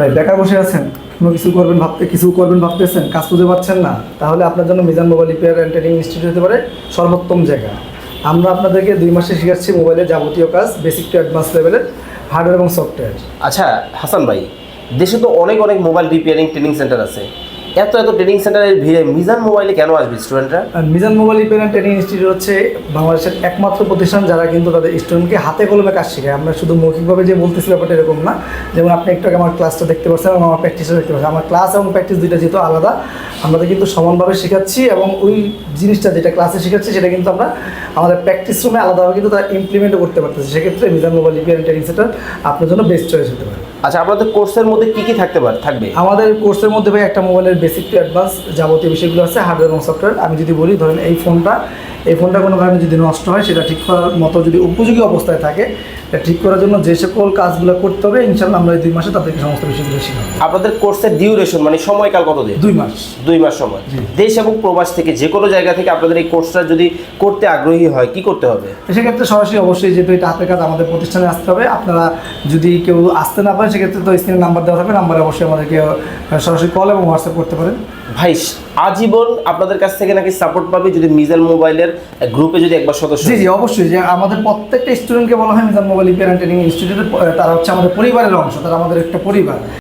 ভাই, বেকার বসে আছেন? কোনো কিছু করবেন ভাবতে কিছু করবেন ভাবতেছেন? কাজ খুঁজে পাচ্ছেন না? তাহলে আপনার জন্য Mizan mobile repair and training institute হতে পারে সর্বোত্তম জায়গা। আমরা আপনাদেরকে দুই মাসে শিখাচ্ছি মোবাইলের যাবতীয় কাজ বেসিক টু অ্যাডভান্স লেভেলের হার্ডওয়্যার এবং সফটওয়্যার আচ্ছা হাসান ভাই, দেশে তো অনেক অনেক মোবাইল রিপেয়ারিং ট্রেনিং সেন্টার আছে। এত এত ট্রেনিং সেন্টারের ভিড়ে মিজান মোবাইলে কেন আসবে স্টুডেন্টরা Mizan mobile repair training institute হচ্ছে বাংলাদেশের একমাত্র প্রতিষ্ঠান যারা কিন্তু তাদের স্টুডেন্টকে হাতে কলমে কাজ শেখায়। আমরা শুধু মৌখিকভাবে যে বলতেছি ব্যাপারটা এরকম না। যেমন আপনি একটু আমার ক্লাসটা দেখতে পাচ্ছেন এবং আমার প্র্যাকটিসও দেখতে পাচ্ছেন। আমার ক্লাস এবং প্র্যাকটিস দুইটা যেহেতু আলাদা আমরা কিন্তু সমানভাবে শেখাচ্ছি এবং ওই জিনিসটা যেটা ক্লাসে শেখাচ্ছি সেটা কিন্তু আমরা আমাদের প্র্যাকটিস রুমে আলাদাভাবে কিন্তু তারা ইমপ্লিমেন্টও করতে পারতেছি। সেক্ষেত্রে Mizan mobile and training centre আপনার জন্য বেস্ট চয়েস হতে পারে। আচ্ছা আপনাদের কোর্সের মধ্যে কি কি থাকতে পারে থাকবে? আমাদের কোর্সের মধ্যে ভাই একটা মোবাইলের বেসিক টু অ্যাডভান্স যাবতীয় বিষয়গুলো আছে হার্ডওয়্যার এবং সফটওয়্যার আমি যদি বলি, ধরেন এই ফোনটা এই ফোনটা কোনো কারণে যদি নষ্ট হয় সেটা ঠিক করার মতো যদি উপযোগী অবস্থায় থাকে ঠিক করার জন্য যে সকল কাজগুলো করতে হবে ইনশাল্লাহ আমরা এই দুই মাসে তাদেরকে সমস্ত বিষয়গুলো শেখাবো। আপনাদের কোর্সের ডিউরেশন মানে সময়কাল কত দিন? দুই মাস। দুই মাস সময়। দেশ এবং প্রবাস থেকে যে কোনো জায়গা থেকে আপনাদের এই কোর্সটা যদি করতে আগ্রহী হয় কি করতে হবে? সেক্ষেত্রে সরাসরি অবশ্যই যেহেতু এটা হাতের কাজ আমাদের প্রতিষ্ঠানে আসতে হবে আপনারা যদি কেউ আসতে না পারেন সেক্ষেত্রে তো স্ক্রিনে নাম্বার দেওয়া থাকবে নাম্বারে অবশ্যই আমাদেরকে সরাসরি কল এবং হোয়াটসঅ্যাপ করতে পারেন। ভাই আজীবন আপনাদের কাছ থেকে নাকি সাপোর্ট পাবে যদি মিজাল মোবাইলের গ্রুপে যদি একবার সদস্য জি জি অবশ্যই যে আমাদের প্রত্যেকটা স্টুডেন্টকে বলা হয় Mizan mobile repair and training ইনস্টিটিউটের তারা হচ্ছে আমাদের পরিবারের অংশ তারা আমাদের একটা পরিবার।